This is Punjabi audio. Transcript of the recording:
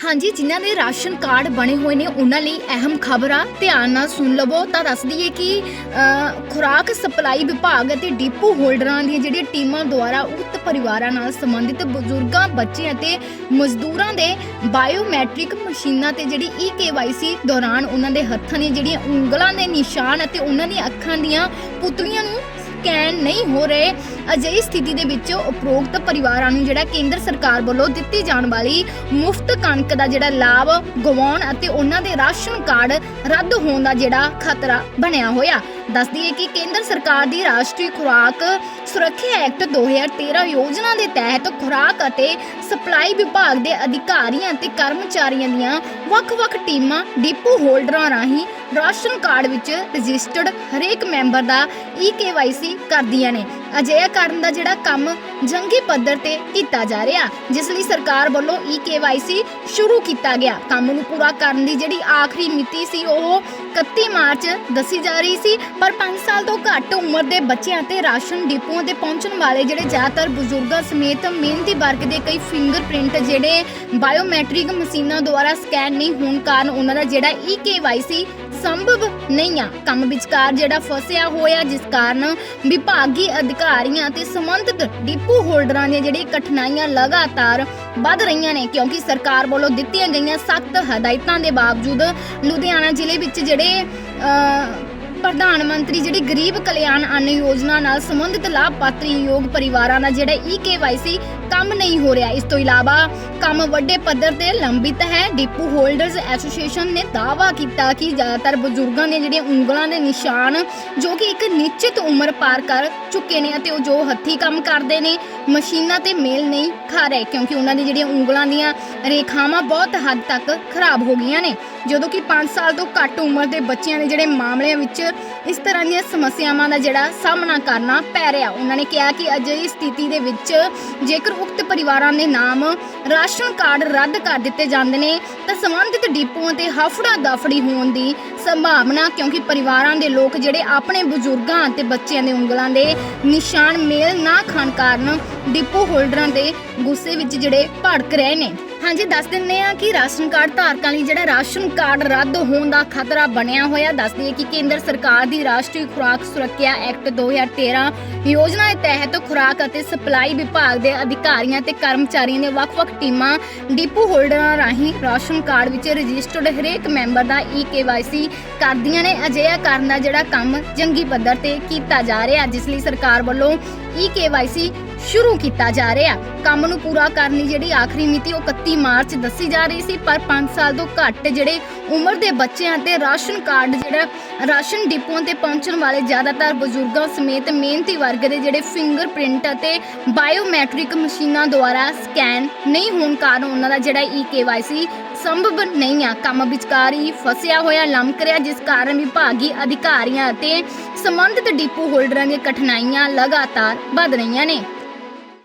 ਹਾਂਜੀ, ਜਿਨ੍ਹਾਂ ਦੇ ਰਾਸ਼ਨ ਕਾਰਡ ਬਣੇ ਹੋਏ ਨੇ, ਉਹਨਾਂ ਲਈ ਅਹਿਮ ਖਬਰ ਆ ਧਿਆਨ ਨਾਲ ਸੁਣ ਲਵੋ। ਤਾਂ ਦੱਸ ਦਈਏ ਕਿ ਖੁਰਾਕ ਸਪਲਾਈ ਵਿਭਾਗ ਅਤੇ ਡਿਪੂ ਹੋਲਡਰਾਂ ਦੀਆਂ ਜਿਹੜੀਆਂ ਟੀਮਾਂ ਦੁਆਰਾ ਉਕਤ ਪਰਿਵਾਰਾਂ ਨਾਲ ਸੰਬੰਧਿਤ ਬਜ਼ੁਰਗਾਂ ਬੱਚੇ ਅਤੇ ਮਜ਼ਦੂਰਾਂ ਦੇ ਬਾਇਓਮੈਟ੍ਰਿਕ ਮਸ਼ੀਨਾਂ ਤੇ ਜਿਹੜੀ ਈ ਕੇਵਾਈਸੀ ਦੌਰਾਨ ਉਹਨਾਂ ਦੇ ਹੱਥਾਂ ਦੀਆਂ ਜਿਹੜੀਆਂ ਉਂਗਲਾਂ ਦੇ ਨਿਸ਼ਾਨ ਅਤੇ ਉਹਨਾਂ ਦੀਆਂ ਅੱਖਾਂ ਦੀਆਂ ਪੁਤਲੀਆਂ ਨੂੰ ਸਕੈਨ ਨਹੀਂ ਹੋ ਰਹੇ। ਅਜਿਹੀ ਸਥਿਤੀ ਦੇ ਵਿੱਚ ਉਪਰੋਕਤ ਪਰਿਵਾਰਾਂ ਨੂੰ ਜਿਹੜਾ ਕੇਂਦਰ ਸਰਕਾਰ ਵੱਲੋਂ ਦਿੱਤੀ ਜਾਣ ਵਾਲੀ ਮੁਫਤ ਕਣਕ ਦਾ ਜਿਹੜਾ ਲਾਭ ਗਵਾਉਣ ਅਤੇ ਉਹਨਾਂ ਦੇ ਰਾਸ਼ਨ ਕਾਰਡ ਰੱਦ ਹੋਣ ਦਾ ਜਿਹੜਾ ਖਤਰਾ ਬਣਿਆ ਹੋਇਆ। ਦੱਸ ਦਈਏ ਕਿ ਕੇਂਦਰ ਸਰਕਾਰ ਦੀ ਰਾਸ਼ਟਰੀ ਖੁਰਾਕ ਸੁਰੱਖਿਆ ਐਕਟ 2013 ਯੋਜਨਾ ਦੇ ਤਹਿਤ ਖੁਰਾਕ ਅਤੇ ਸਪਲਾਈ ਵਿਭਾਗ ਦੇ ਅਧਿਕਾਰੀਆਂ ਅਤੇ ਕਰਮਚਾਰੀਆਂ ਦੀਆਂ ਵੱਖ-ਵੱਖ ਟੀਮਾਂ, ਡਿਪੂ ਹੋਲਡਰਾਂ ਰਾਹੀਂ ਰਾਸ਼ਨ ਕਾਰਡ ਵਿੱਚ ਰਜਿਸਟਰਡ ਹਰੇਕ ਮੈਂਬਰ ਦਾ ਈ ਕੇਵਾਈਸੀ ਕਰਦੀਆਂ ਨੇ। ਅਜਿਹਾ ਕਰਨ ਦਾ ਜਿਹੜਾ ਕੰਮ ਜੰਗੀ ਪੱਧਰ ਤੇ ਕੀਤਾ ਜਾ ਰਿਹਾ, ਜਿਸ ਲਈ ਸਰਕਾਰ ਵੱਲੋਂ ਈ ਕੇਵਾਈਸੀ ਸ਼ੁਰੂ ਕੀਤਾ ਗਿਆ। ਕੰਮ ਨੂੰ ਪੂਰਾ ਕਰਨ ਦੀ ਜਿਹੜੀ ਆਖਰੀ ਮਿਤੀ ਸੀ, ਉਹ 31 ਮਾਰਚ ਦੱਸੀ ਜਾ ਰਹੀ ਸੀ, ਪਰ 5 ਸਾਲ ਤੋਂ ਘੱਟ ਉਮਰ ਦੇ ਬੱਚਿਆਂ ਤੇ ਰਾਸ਼ਨ ਡਿਪੂਆਂ ਤੇ ਪਹੁੰਚਣ ਵਾਲੇ ਜਿਹੜੇ ਜ਼ਿਆਦਾਤਰ ਬਜ਼ੁਰਗਾਂ ਸਮੇਤ ਮਿਹਨਤੀ ਵਰਗ ਦੇ ਕਈ ਫਿੰਗਰਪ੍ਰਿੰਟ ਜਿਹੜੇ ਬਾਇਓਮੈਟ੍ਰਿਕ ਮਸ਼ੀਨਾਂ ਦੁਆਰਾ ਸਕੈਨ ਨਹੀਂ ਹੋਣ ਕਾਰਨ ਉਹਨਾਂ ਦਾ ਜਿਹੜਾ ਈ ਕੇਵਾਈਸੀ ਸੰਭਵ ਨਹੀਂ ਆ। ਕੰਮ ਵਿਚਕਾਰ ਜਿਹੜਾ ਫਸਿਆ ਹੋਇਆ, ਜਿਸ ਕਾਰਨ ਵਿਭਾਗੀ ਅਧਿਕਾਰੀਆਂ ਅਤੇ ਸੰਬੰਧਿਤ ਡਿਪੂ ਹੋਲਡਰਾਂ ਦੀਆਂ ਜਿਹੜੀ ਕਠਿਨਾਈਆਂ ਲਗਾਤਾਰ ਵੱਧ ਰਹੀਆਂ ਨੇ, ਕਿਉਂਕਿ ਸਰਕਾਰ ਵੱਲੋਂ ਦਿੱਤੀਆਂ ਗਈਆਂ ਸਖਤ ਹਦਾਇਤਾਂ ਦੇ ਬਾਵਜੂਦ ਲੁਧਿਆਣਾ ਜ਼ਿਲ੍ਹੇ ਵਿੱਚ ਜਿਹੜੇ ਪ੍ਰਧਾਨ ਮੰਤਰੀ ਜਿਹੜੀ ਗਰੀਬ ਕਲਿਆਣ ਅੰਨ ਯੋਜਨਾ ਨਾਲ ਸੰਬੰਧਿਤ ਲਾਭਪਾਤਰੀ ਯੋਗ ਪਰਿਵਾਰਾਂ ਦਾ ਜਿਹੜਾ ਈ ਕੇਵਾਈਸੀ ਕੰਮ ਨਹੀਂ ਹੋ ਰਿਹਾ। ਇਸ ਤੋਂ ਇਲਾਵਾ ਕੰਮ ਵੱਡੇ ਪੱਧਰ ਤੇ ਲੰਬਿਤ ਹੈ। ਡਿਪੂ ਹੋਲਡਰਸ ਐਸੋਸੀਏਸ਼ਨ ਨੇ ਦਾਅਵਾ ਕੀਤਾ ਕਿ ਜ਼ਿਆਦਾਤਰ ਬਜ਼ੁਰਗਾਂ ਨੇ ਜਿਹੜੀਆਂ ਉਂਗਲਾਂ ਦੇ ਨਿਸ਼ਾਨ, ਜੋ ਕਿ ਇੱਕ ਨਿਸ਼ਚਿਤ ਉਮਰ ਪਾਰ ਕਰ ਚੁੱਕੇ ਨੇ ਅਤੇ ਉਹ ਜੋ ਹੱਥੀ ਕੰਮ ਕਰਦੇ ਨੇ, ਮਸ਼ੀਨਾਂ ਤੇ ਮੇਲ ਨਹੀਂ ਖਾ ਰਹੇ ਕਿਉਂਕਿ ਉਹਨਾਂ ਦੀ ਜਿਹੜੀਆਂ ਉਂਗਲਾਂ ਦੀਆਂ ਰੇਖਾਵਾਂ ਬਹੁਤ ਹੱਦ ਤੱਕ ਖਰਾਬ ਹੋ ਗਈਆਂ ਨੇ। ਜਦੋਂ ਕਿ 5 ਸਾਲ ਤੋਂ ਘੱਟ ਉਮਰ ਦੇ ਬੱਚਿਆਂ ਦੇ ਜਿਹੜੇ ਮਾਮਲਿਆਂ ਵਿੱਚ ਇਸ ਤਰ੍ਹਾਂ ਦੀਆਂ ਸਮੱਸਿਆਵਾਂ ਦਾ ਜਿਹੜਾ ਸਾਹਮਣਾ ਕਰਨਾ ਪੈ ਰਿਹਾ, ਉਹਨਾਂ ਨੇ ਕਿਹਾ ਕਿ ਅਜਿਹੀ ਸਥਿਤੀ ਦੇ ਵਿੱਚ ਜੇਕਰ ਉਕਤ ਪਰਿਵਾਰਾਂ ਦੇ ਨਾਮ ਰਾਸ਼ਨ ਕਾਰਡ ਰੱਦ ਕਰ ਦਿੱਤੇ ਜਾਂਦੇ ਨੇ। ਤਾਂ ਸੰਬੰਧਿਤ ਡਿਪੂਆਂ ਤੇ ਹਫੜਾ ਦਫੜੀ ਹੋਣ ਦੀ ਸੰਭਾਵਨਾ, ਕਿਉਂਕਿ ਪਰਿਵਾਰਾਂ ਦੇ ਲੋਕ ਜਿਹੜੇ ਆਪਣੇ ਬਜ਼ੁਰਗਾਂ ਅਤੇ ਬੱਚਿਆਂ ਦੇ ਉਂਗਲਾਂ ਦੇ ਨਿਸ਼ਾਨ ਮੇਲ ਨਾ ਖਾਣ ਕਾਰਨ ਡਿਪੂ ਹੋਲਡਰਾਂ ਦੇ ਗੁੱਸੇ ਵਿੱਚ ਜਿਹੜੇ ਭੜਕ ਰਹੇ ਨੇ। ਹਾਂਜੀ, ਦੱਸ ਦਿੰਦੇ ਆ ਕਿ ਰਾਸ਼ਨ ਕਾਰਡ ਧਾਰਕਾਂ ਲਈ ਜਿਹੜਾ ਰਾਸ਼ਨ ਕਾਰਡ ਰੱਦ ਹੋਣ ਦਾ ਖਤਰਾ ਬਣਿਆ ਹੋਇਆ, ਦੱਸ ਦਈਏ ਕਿ ਕੇਂਦਰ ਸਰਕਾਰ ਦੀ ਰਾਸ਼ਟਰੀ ਖੁਰਾਕ ਸੁਰੱਖਿਆ ਐਕਟ 2013 ਯੋਜਨਾ ਦੇ ਤਹਿਤ ਖੁਰਾਕ ਅਤੇ ਸਪਲਾਈ ਵਿਭਾਗ ਦੇ ਅਧਿਕਾਰੀਆਂ ਤੇ ਕਰਮਚਾਰੀਆਂ ਦੀਆਂ ਵੱਖ-ਵੱਖ ਟੀਮਾਂ ਡਿਪੂ ਹੋਲਡਰਾਂ ਰਾਹੀਂ ਰਾਸ਼ਨ ਕਾਰਡ ਵਿੱਚ ਰਜਿਸਟਰਡ ਹਰੇਕ ਮੈਂਬਰ ਦਾ ਈ ਕੇਵਾਈਸੀ ਕਰਦੀਆਂ ਨੇ। ਅਜਿਹਾ ਕਰਨ ਦਾ ਜਿਹੜਾ ਕੰਮ ਜੰਗੀ ਪੱਧਰ ਤੇ ਕੀਤਾ ਜਾ ਰਿਹਾ, ਜਿਸ ਲਈ ਸਰਕਾਰ ਵੱਲੋਂ ਈ ਕੇਵਾਈਸੀ ਸ਼ੁਰੂ ਕੀਤਾ ਜਾ ਰਿਹਾ। ਕੰਮ ਨੂੰ ਪੂਰਾ ਕਰਨ ਦੀ ਜਿਹੜੀ ਆਖਰੀ ਮਿਤੀ ਉਹ 31 ਮਾਰਚ ਦੱਸੀ ਜਾ ਰਹੀ ਸੀ, ਪਰ 5 ਸਾਲ ਤੋਂ ਘੱਟ ਜਿਹੜੇ ਉਮਰ ਦੇ ਬੱਚਿਆਂ ਤੇ ਰਾਸ਼ਨ ਕਾਰਡ ਜਿਹੜਾ ਰਾਸ਼ਨ ਡਿਪੂਆਂ ਤੇ ਪਹੁੰਚਣ ਵਾਲੇ ਜ਼ਿਆਦਾਤਰ ਬਜ਼ੁਰਗਾਂ ਸਮੇਤ ਮਿਹਨਤੀ ਵਰਗ ਦੇ ਜਿਹੜੇ ਫਿੰਗਰਪ੍ਰਿੰਟ ਅਤੇ ਬਾਇਓਮੈਟ੍ਰਿਕ ਮਸ਼ੀਨਾਂ ਦੁਆਰਾ ਸਕੈਨ ਨਹੀਂ ਹੋਣ ਕਾਰਨ ਉਹਨਾਂ ਦਾ ਜਿਹੜਾ ਈ ਕੇਵਾਈਸੀ ਸੰਭਵ ਨਹੀਂ ਆ। ਕੰਮ ਵਿਚਕਾਰ ਹੀ ਫਸਿਆ ਹੋਇਆ, ਲੰਮਕ ਰਿਹਾ, ਜਿਸ ਕਾਰਨ ਵਿਭਾਗੀ ਅਧਿਕਾਰੀਆਂ ਅਤੇ ਸੰਬੰਧਿਤ ਡਿਪੂ ਹੋਲਡਰਾਂ ਦੀਆਂ ਕਠਿਨਾਈਆਂ ਲਗਾਤਾਰ ਵੱਧ ਰਹੀਆਂ ਨੇ।